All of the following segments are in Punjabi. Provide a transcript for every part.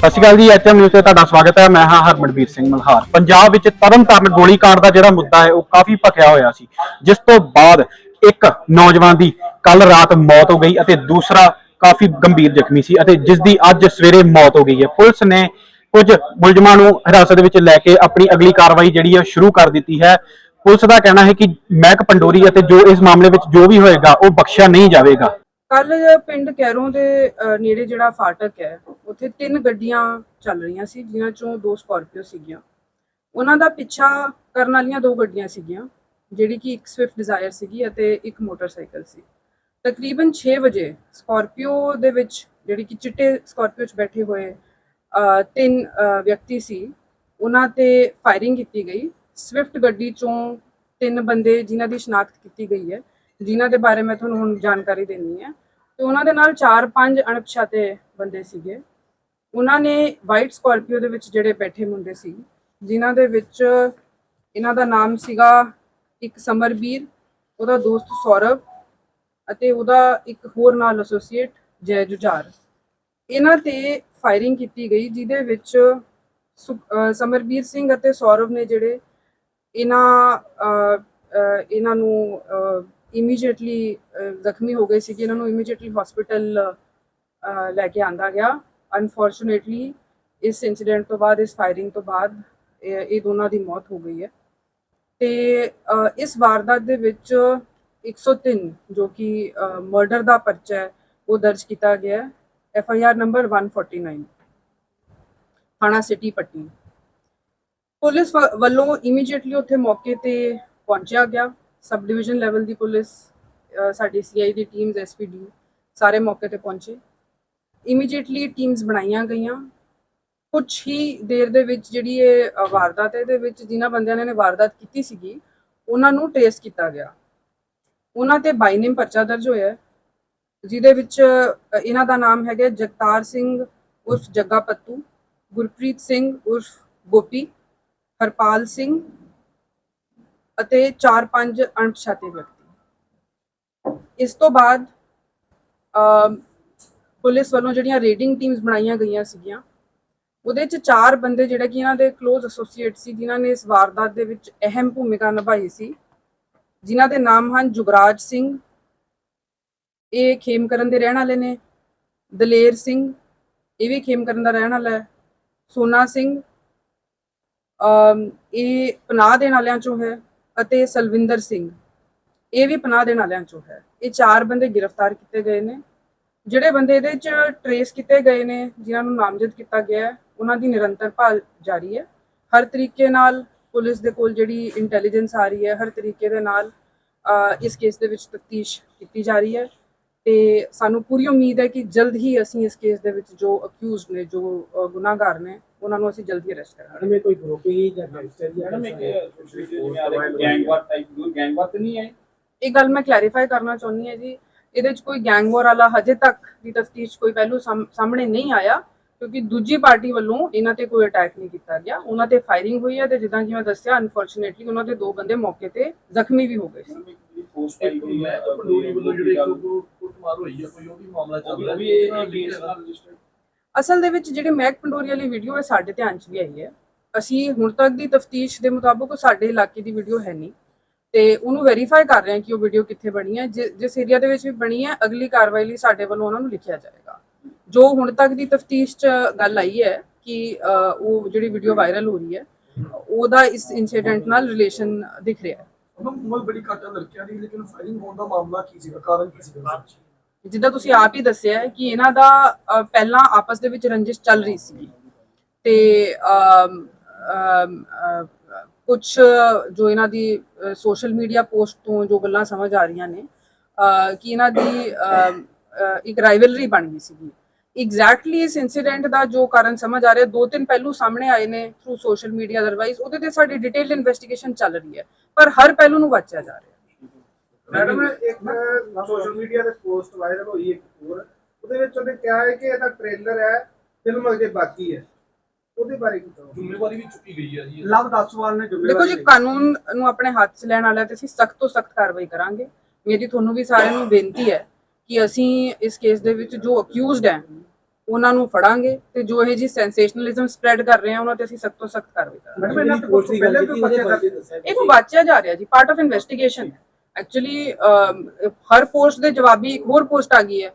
ਸਤਿ ਸ਼੍ਰੀ ਅਕਾਲ ਜੀ ਐਚਐਮ ਨਿਊਜ਼ ਤੇ ਤੁਹਾਡਾ ਸਵਾਗਤ ਹੈ। ਮੈਂ ਹਾਂ ਹਰਮਨਵੀਰ ਸਿੰਘ ਮਲਹਾਰ। ਪੰਜਾਬ ਵਿੱਚ ਤਰਨਤਾਰਨ ਗੋਲੀकांड ਦਾ ਜਿਹੜਾ ਮੁੱਦਾ ਹੈ, ਉਹ ਕਾਫੀ ਭਖਿਆ ਹੋਇਆ ਸੀ। ਜਿਸ ਤੋਂ ਬਾਅਦ ਇੱਕ ਨੌਜਵਾਨ ਦੀ ਕੱਲ ਰਾਤ ਮੌਤ ਹੋ ਗਈ ਅਤੇ ਦੂਸਰਾ ਕਾਫੀ ਗੰਭੀਰ ਜ਼ਖਮੀ ਸੀ ਅਤੇ ਜਿਸ ਦੀ ਅੱਜ ਸਵੇਰੇ ਮੌਤ ਹੋ ਗਈ ਹੈ। ਪੁਲਿਸ ਨੇ ਕੁਝ ਮੁਲਜ਼ਮਾਂ ਨੂੰ ਹਿਰਾਸਤ ਵਿੱਚ ਲੈ ਕੇ ਆਪਣੀ ਅਗਲੀ ਕਾਰਵਾਈ ਜਿਹੜੀ ਹੈ ਸ਼ੁਰੂ ਕਰ ਦਿੱਤੀ ਹੈ। ਪੁਲਿਸ ਦਾ ਕਹਿਣਾ ਹੈ ਕਿ ਮਹਿਕ ਪੰਡੋਰੀ ਅਤੇ ਜੋ ਇਸ ਮਾਮਲੇ ਵਿੱਚ ਜੋ ਵੀ ਹੋਏਗਾ, ਉਹ ਬਖਸ਼ਿਆ ਨਹੀਂ ਜਾਵੇਗਾ। ਕੱਲ ਪਿੰਡ ਕੈਰੋਂ ਦੇ ਨੇੜੇ ਜਿਹੜਾ ਫਾਟਕ ਹੈ ਉੱਥੇ ਤਿੰਨ ਗੱਡੀਆਂ ਚੱਲ ਰਹੀਆਂ ਸੀ, ਜਿਨ੍ਹਾਂ ਚੋਂ ਦੋ ਸਕਾਰਪੀਓ ਸੀਗੀਆਂ। ਉਹਨਾਂ ਦਾ ਪਿੱਛਾ ਕਰਨ ਵਾਲੀਆਂ ਦੋ ਗੱਡੀਆਂ ਸੀਗੀਆਂ, ਜਿਹੜੀ ਕਿ ਇੱਕ ਸਵਿਫਟ ਡਿਜ਼ਾਇਰ ਸੀਗੀ ਅਤੇ ਇੱਕ ਮੋਟਰਸਾਈਕਲ ਸੀ। ਤਕਰੀਬਨ 6 ਵਜੇ ਸਕਾਰਪੀਓ ਦੇ ਵਿੱਚ, ਜਿਹੜੀ ਕਿ ਚਿੱਟੇ ਸਕਾਰਪੀਓ 'ਚ ਬੈਠੇ ਹੋਏ ਤਿੰਨ ਵਿਅਕਤੀ ਸੀ, ਉਹਨਾਂ ਤੇ ਫਾਇਰਿੰਗ ਕੀਤੀ ਗਈ। ਸਵਿਫਟ ਗੱਡੀ ਚੋਂ ਤਿੰਨ ਬੰਦੇ ਜਿਨ੍ਹਾਂ ਦੀ ਸ਼ਨਾਖਤ ਕੀਤੀ ਗਈ ਹੈ, ਜਿਨ੍ਹਾਂ ਦੇ ਬਾਰੇ ਮੈਂ ਤੁਹਾਨੂੰ ਹੁਣ ਜਾਣਕਾਰੀ ਦੇਣੀ ਹੈ। ਤੇ ਉਹਨਾਂ ਦੇ ਨਾਲ 4-5 ਅਣਪਛਾਤੇ ਬੰਦੇ ਸੀਗੇ। ਉਹਨਾਂ ਨੇ ਵਾਈਟ ਸਕਾਰਪੀਓ ਦੇ ਵਿੱਚ ਜਿਹੜੇ ਬੈਠੇ ਮੁੰਡੇ ਸੀ, ਜਿਨ੍ਹਾਂ ਦੇ ਵਿੱਚ ਇਹਨਾਂ ਦਾ ਨਾਮ ਸੀਗਾ ਇੱਕ ਸਮਰਬੀਰ, ਉਹਦਾ ਦੋਸਤ ਸੌਰਵ ਅਤੇ ਉਹਦਾ ਇੱਕ ਹੋਰ ਨਾਲ ਐਸੋਸੀਏਟ ਜੈ ਜੁਝਾਰ। ਇਹਨਾਂ ਤੇ ਫਾਇਰਿੰਗ ਕੀਤੀ ਗਈ, ਜਿਹਦੇ ਵਿੱਚ ਸੁ- ਸਮਰਬੀਰ ਸਿੰਘ ਅਤੇ ਸੌਰਵ ਨੇ ਜਿਹੜੇ ਇਹਨਾਂ ਇਹਨਾਂ ਨੂੰ ਇਮੀਡੀਏਟਲੀ ਜ਼ਖਮੀ ਹੋ ਗਏ ਸੀਗੇ, ਇਹਨਾਂ ਨੂੰ ਇਮੀਡੀਏਟਲੀ ਹਸਪੀਟਲ ਲੈ ਕੇ ਆਂਦਾ ਗਿਆ। ਅਨਫੋਰਚੂਨੇਟਲੀ ਇਸ ਇਨਸੀਡੈਂਟ ਤੋਂ ਬਾਅਦ ਇਸ ਫਾਇਰਿੰਗ ਤੋਂ ਬਾਅਦ ਇਹ ਇਹ ਦੋਨਾਂ ਦੀ ਮੌਤ ਹੋ ਗਈ ਹੈ। ਤੇ ਇਸ ਵਾਰਦਾਤ ਦੇ ਵਿੱਚ 103 ਜੋ ਕਿ ਮਰਡਰ ਦਾ ਪਰਚਾ ਹੈ ਉਹ ਦਰਜ ਕੀਤਾ ਗਿਆ ਹੈ। ਐਫ ਆਈ ਆਰ ਨੰਬਰ 149 ਥਾਣਾ ਸਿਟੀ ਪੱਟੀ। ਪੁਲਿਸ ਵ- ਵੱਲੋਂ ਇਮੀਡੀਏਟਲੀ ਉੱਥੇ ਮੌਕੇ ਤੇ ਪਹੁੰਚਿਆ ਗਿਆ। ਸਬ ਡਿਵੀਜ਼ਨ ਲੈਵਲ ਦੀ ਪੁਲਿਸ ਅ, ਸਾਡੀ ਸੀਆਈ ਦੀ ਟੀਮਸ ਐਸਪੀਡੀ ਸਾਰੇ ਮੌਕੇ ਤੇ ਪਹੁੰਚੇ। ਇਮੀਡੀਏਟਲੀ ਟੀਮਸ ਬਣਾਈਆਂ ਗਈਆਂ। ਕੁਝ ਹੀ ਦੇਰ ਦੇ ਵਿੱਚ ਜਿਹੜੀ ਇਹ ਵਾਰਦਾਤ ਹੈ ਦੇ ਵਿੱਚ ਜਿਨ੍ਹਾਂ ਬੰਦਿਆਂ ਨੇ ਵਾਰਦਾਤ ਕੀਤੀ ਸੀਗੀ, ਉਹਨਾਂ ਨੂੰ ਟ੍ਰੇਸ ਕੀਤਾ ਗਿਆ। ਉਹਨਾਂ ਤੇ ਬਾਈ ਨੇਮ ਪਰਚਾ ਦਰਜ ਹੋਇਆ ਜਿਹਦੇ ਵਿੱਚ ਇਹਨਾਂ ਦਾ ਨਾਮ ਹੈਗਾ ਜਗਤਾਰ ਸਿੰਘ ਉਰਫ ਜੱਗਾ ਪੱਤੂ, ਗੁਰਪ੍ਰੀਤ ਸਿੰਘ ਉਰਫ ਗੋਪੀ, ਹਰਪਾਲ ਸਿੰਘ ਅਤੇ 4-5 ਅਣਪਛਾਤੇ ਵਿਅਕਤੀ। ਇਸ ਤੋਂ ਬਾਅਦ ਪੁਲਿਸ ਵੱਲੋਂ ਜਿਹੜੀਆਂ ਰੇਡਿੰਗ ਟੀਮਸ ਬਣਾਈਆਂ ਗਈਆਂ ਸੀਗੀਆਂ, ਉਹਦੇ ਚ ਚਾਰ ਬੰਦੇ ਜਿਹੜੇ ਕਿ ਇਹਨਾਂ ਦੇ ক্লোਜ਼ ਐਸੋਸੀਏਟ ਸੀ, ਜਿਨ੍ਹਾਂ ਨੇ ਇਸ ਵਾਰਦਾਤ ਦੇ ਵਿੱਚ ਅਹਿਮ ਭੂਮਿਕਾ ਨਿਭਾਈ ਸੀ, ਜਿਨ੍ਹਾਂ ਦੇ ਨਾਮ ਹਨ ਜੁਗਰਾਜ ਸਿੰਘ, ਇਹ ਖੇਮਕਰਨ ਦੇ ਰਹਿਣ ਵਾਲੇ ਨੇ, ਦਲੇਰ ਸਿੰਘ, ਇਹ ਵੀ ਖੇਮਕਰਨ ਦਾ ਰਹਿਣ ਵਾਲਾ ਹੈ, ਸੋਨਾ ਸਿੰਘ ਇਹ ਪਨਾਹ ਦੇਣ ਵਾਲਿਆਂ ਚੋਂ ਹੈ ਅਤੇ ਸਲਵਿੰਦਰ ਸਿੰਘ, ਇਹ ਵੀ ਪਨਾਹ ਦੇਣ ਵਾਲਿਆਂ ਚੋਂ ਹੈ। ਇਹ ਚਾਰ ਬੰਦੇ ਗ੍ਰਿਫਤਾਰ ਕੀਤੇ ਗਏ ਨੇ। ਜਿਹੜੇ ਬੰਦੇ ਇਹਦੇ ਚ ਟਰੇਸ ਕੀਤੇ ਗਏ ਨੇ ਜਿਨ੍ਹਾਂ ਨੂੰ ਨਾਮਜ਼ਦ ਕੀਤਾ ਗਿਆ ਹੈ ਉਹਨਾਂ ਦੀ ਨਿਰੰਤਰ ਭਾਲ ਜਾਰੀ ਹੈ। ਹਰ ਤਰੀਕੇ ਨਾਲ ਪੁਲਿਸ ਦੇ ਕੋਲ ਜਿਹੜੀ ਇੰਟੈਲੀਜੈਂਸ ਆ ਰਹੀ ਹੈ ਹਰ ਤਰੀਕੇ ਦੇ ਨਾਲ ਇਸ ਕੇਸ ਦੇ ਵਿੱਚ ਤਫਤੀਸ਼ ਕੀਤੀ ਜਾ ਰਹੀ ਹੈ। ਤੇ ਸਾਨੂੰ ਪੂਰੀ ਉਮੀਦ ਹੈ ਕਿ ਜਲਦ ਹੀ ਅਸੀਂ ਇਸ ਕੇਸ ਦੇ ਵਿੱਚ ਜੋ ਅਕਿਊਜ਼ਡ ਨੇ ਜੋ ਗੁਨਾਹਗਾਰ ਨੇ ਉਹਨਾਂ ਨੂੰ ਅਸੀਂ ਜਲਦੀ ਅਰੈਸਟ ਕਰਾਂਗੇ। ਮੈਡਮ ਕੋਈ ਗਰੁੱਪਿੰਗ ਜਾਂ ਗੈਂਗਸਟਰ ਜਾਂ ਮੈਡਮ ਇੱਕ ਗੈਂਗਵਾਰ ਟਾਈਪ ਨੂੰ ਗੈਂਗਵਾਰ ਤਾਂ ਨਹੀਂ ਹੈ ਇਹ ਗੱਲ ਮੈਂ ਕਲੈਰੀਫਾਈ ਕਰਨਾ ਚਾਹੁੰਦੀ ਹਾਂ ਜੀ। ਇਹਦੇ 'ਚ ਕੋਈ ਗੈਂਗ ਵਾਰ ਵਾਲਾ ਹਜੇ ਤੱਕ ਦੀ ਤਫਤੀਸ਼ ਕੋਈ ਪਹਿਲੂ ਸਾਹਮ- ਸਾਹਮਣੇ ਨਹੀਂ ਆਇਆ ਕਿਉਂਕਿ ਦੂਜੀ ਪਾਰਟੀ ਵੱਲੋਂ ਇਹਨਾਂ ਤੇ ਕੋਈ ਅਟੈਕ ਨਹੀਂ ਕੀਤਾ ਗਿਆ। ਉਹਨਾਂ ਤੇ ਫਾਇਰਿੰਗ ਹੋਈ ਹੈ ਤੇ ਜਿੱਦਾਂ ਕਿ ਮੈਂ ਦੱਸਿਆ ਅਨਫੋਰਚੂਨੇਟਲੀ ਉਹਨਾਂ ਦੇ ਦੋ ਬੰਦੇ ਮੌਕੇ ਤੇ ਜ਼ਖਮੀ ਵੀ ਹੋ ਗਏ ਸੀ। ਪੋਸਟ ਆਈ ਹੋਈ ਹੈ ਪੰਡੋਰੀ ਵੱਲੋਂ ਜਿਹੜੇ ਇੱਕ ਦੋ ਕੁੱਟਮਾਰ ਹੋਈ ਹੈ ਕੋਈ ਉਹ ਵੀ ਮਾਮਲਾ ਚੱਲ ਰਿਹਾ ਉਹ ਵੀ ਇਹ ਕੇਸ ਨਾਲ ਰਜਿਸਟਰਡ ਅਸਲ ਦੇ ਵਿੱਚ ਜਿਹੜੀ ਮੈਕ ਪੰਡੋਰੀ ਵਾਲੀ ਵੀਡੀਓ ਹੈ ਸਾਡੇ ਧਿਆਨ 'ਚ ਵੀ ਆਈ ਹੈ। ਅਸੀਂ ਹੁਣ ਤੱਕ ਦੀ ਤਫਤੀਸ਼ ਦੇ ਮੁਤਾਬਕ ਉਹ ਸਾਡੇ ਇਲਾਕੇ ਦੀ ਵੀਡੀਓ ਹੈ ਨਹੀਂ। ਤੇ ਉਹਨੂੰ ਵੈਰੀਫਾਈ ਕਰ ਰਹੇ ਹਾਂ ਕਿ ਉਹ ਵੀਡੀਓ ਕਿੱਥੇ ਬਣੀ ਹੈ ਜਿਸ ਏਰੀਆ ਦੇ ਵਿੱਚ ਵੀ ਬਣੀ ਹੈ ਅਗਲੀ ਕਾਰਵਾਈ ਲਈ ਸਾਡੇ ਵੱਲੋਂ ਉਹਨਾਂ ਨੂੰ ਲਿਖਿਆ ਜਾਏਗਾ। ਜੋ ਹੁਣ ਤੱਕ ਦੀ ਤਫਤੀਸ਼ 'ਚ ਗੱਲ ਆਈ ਹੈ ਕਿ ਉਹ ਜਿਹੜੀ ਵੀਡੀਓ ਵਾਇਰਲ ਹੋ ਰਹੀ ਹੈ ਉਹਦਾ ਇਸ ਇਨਸੀਡੈਂਟ ਨਾਲ ਰਿਲੇਸ਼ਨ ਦਿਖ ਰਿਹਾ ਹੈ। ਉਹਨਾਂ ਉਮਰ ਬੜੀ ਘੱਟ ਹੈ ਲੜਕਿਆਂ ਦੀ ਲੇਕਿਨ ਫਾਇਰਿੰਗ ਹੋਣ ਦਾ ਮਾਮਲਾ ਕੀ ਸੀਗਾ? ਕਾਰਨ ਕੀ ਸੀਗਾ ਜਿੱਦਾਂ ਤੁਸੀਂ ਆਪ ਹੀ ਦੱਸਿਆ ਹੈ ਕਿ ਇਹਨਾਂ ਦਾ ਪਹਿਲਾਂ ਆਪਸ ਦੇ ਵਿੱਚ ਰੰਜਿਸ਼ ਚੱਲ ਰਹੀ ਸੀ। ਤੇ ਕੁਝ ਜੋ ਇਹਨਾਂ ਦੀ ਸੋਸ਼ਲ ਮੀਡੀਆ ਪੋਸਟ ਤੋਂ ਜੋ ਗੱਲਾਂ ਸਮਝ ਆ ਰਹੀਆਂ ਨੇ ਕਿ ਇਹਨਾਂ ਦੀ ਇੱਕ ਰਾਈਵਲਰੀ ਬਣ ਗਈ ਸੀਗੀ। ਐਗਜ਼ੈਕਟਲੀ ਇਸ ਇਨਸੀਡੈਂਟ ਦਾ ਜੋ ਕਾਰਨ ਸਮਝ ਆ ਰਿਹਾ, ਦੋ ਤਿੰਨ ਪਹਿਲੂ ਸਾਹਮਣੇ ਆਏ ਨੇ ਥਰੂ ਸੋਸ਼ਲ ਮੀਡੀਆ ਅਦਰਵਾਈਜ਼ ਉਹਦੇ ਤੇ ਸਾਡੀ ਡਿਟੇਲਡ ਇਨਵੈਸਟੀਗੇਸ਼ਨ ਚੱਲ ਰਹੀ ਹੈ, ਪਰ ਹਰ ਪਹਿਲੂ ਨੂੰ ਵਾਚਿਆ ਜਾ ਰਿਹਾ। ਮੈਡਮ ਇੱਕ ਸੋਸ਼ਲ ਮੀਡੀਆ ਤੇ ਪੋਸਟ ਵਾਇਰਲ ਹੋਈ ਇੱਕ ਹੋਰ, ਉਹਦੇ ਵਿੱਚ ਉਹਨੇ ਕਿਹਾ ਹੈ ਕਿ ਇਹਦਾ ਟ੍ਰੇਲਰ ਹੈ ਫਿਲਮ ਅਜੇ ਬਾਕੀ ਹੈ। ਉਹਦੇ ਬਾਰੇ ਕੀ ਕਹੋ ਜ਼ਿੰਮੇਵਾਰੀ ਵੀ ਚੁੱਕੀ ਗਈ ਹੈ ਜੀ ਲਵ ਦਸਵਾਲ ਨੇ ਦੇਖੋ ਜੀ ਕਾਨੂੰਨ ਨੂੰ ਆਪਣੇ ਹੱਥ 'ਚ ਲੈਣ ਵਾਲਾ ਤੇ ਅਸੀਂ ਸਖਤ ਤੋਂ ਸਖਤ ਕਾਰਵਾਈ ਕਰਾਂਗੇ। ਮੇਰੀ ਤੁਹਾਨੂੰ ਵੀ ਸਾਰਿਆਂ ਨੂੰ ਬੇਨਤੀ ਹੈ ਕਿ ਅਸੀਂ ਇਸ ਕੇਸ ਦੇ ਵਿੱਚ ਜੋ ਅਕਿਊਜ਼ਡ ਹੈ ਉਹਨਾਂ ਨੂੰ ਫੜਾਂਗੇ ਤੇ ਜੋ ਇਹ ਜੀ ਸੈਂਸੇਸ਼ਨਲਿਜ਼ਮ ਸਪਰੈਡ ਕਰ ਰਹੇ ਆ ਉਹਨਾਂ ਤੇ ਅਸੀਂ ਸਖਤ ਤੋਂ ਸਖਤ ਕਾਰਵਾਈ ਕਰਾਂਗੇ। ਮੈਡਮ ਇਹਨਾਂ ਤੋਂ ਪਹਿਲੇ ਕੋਈ ਪਰਚੇ ਦਰਜ ਇਹ ਤੋਂ ਬਾਅਦ ਜਾ ਰਿਹਾ ਜੀ ਪਾਰਟ ਆਫ ਇਨਵੈਸਟੀਗੇਸ਼ਨ ਐਕਚੁਅਲੀ ਹਰ ਪੋਸਟ ਦੇ ਜਵਾਬੀ ਇੱਕ ਹੋਰ ਪੋਸਟ ਆ ਗਈ ਹੈ।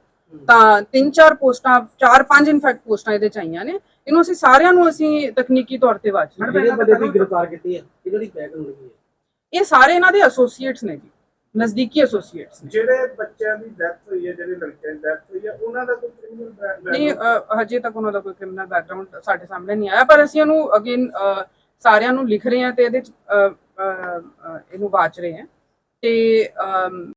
ਤਾਂ ਤਿੰਨ ਚਾਰ ਪੋਸਟਾਂ ਚਾਰ ਪੰਜ ਇਨਫੈਕਟ ਪੋਸਟਾਂ ਇਹਦੇ ਚਾਹੀਆਂ ਨੇ। ਇਹਨੂੰ ਅਸੀਂ ਸਾਰਿਆਂ ਨੂੰ ਅਸੀਂ ਤਕਨੀਕੀ ਤੌਰ ਤੇ ਵਾਚ ਰਹੇ ਹਾਂ। ਜਿਹੜੇ ਬੰਦੇ ਦੀ ਗ੍ਰਿਫਤਾਰ ਕੀਤੀ ਹੈ ਇਹ ਜਿਹੜੀ ਬੈਕਗ੍ਰਾਉਂਡ ਲੱਗੀ ਹੈ। ਇਹ ਸਾਰੇ ਇਹਨਾਂ ਦੇ ਐਸੋਸੀਏਟਸ ਨੇ ਜੀ ਨਜ਼ਦੀਕੀ ਐਸੋਸੀਏਟਸ ਜਿਹੜੇ ਬੱਚਿਆਂ ਦੀ ਡੈਥ ਹੋਈ ਹੈ ਜਿਹੜੇ ਲੜਕਿਆਂ ਦੀ ਡੈਥ ਹੋਈ ਹੈ ਉਹਨਾਂ ਦਾ ਕੋਈ ਕ੍ਰਿਮੀਨਲ ਨਹੀਂ ਅ, ਹਜੇ ਤੱਕ ਉਹਨਾਂ ਦਾ ਕੋਈ ਕ੍ਰਿਮੀਨਲ ਬੈਕਗ੍ਰਾਉਂਡ ਸਾਡੇ ਸਾਹਮਣੇ ਨਹੀਂ ਆਇਆ ਪਰ ਅਸੀਂ ਇਹਨੂੰ ਅਗੇਨ ਸਾਰਿਆਂ ਨੂੰ ਲਿਖ ਰਹੇ ਹਾਂ ਤੇ ਇਹਦੇ ਚ ਇਹਨੂੰ ਵਾਚ ਰਹੇ ਹਾਂ। ਤੇ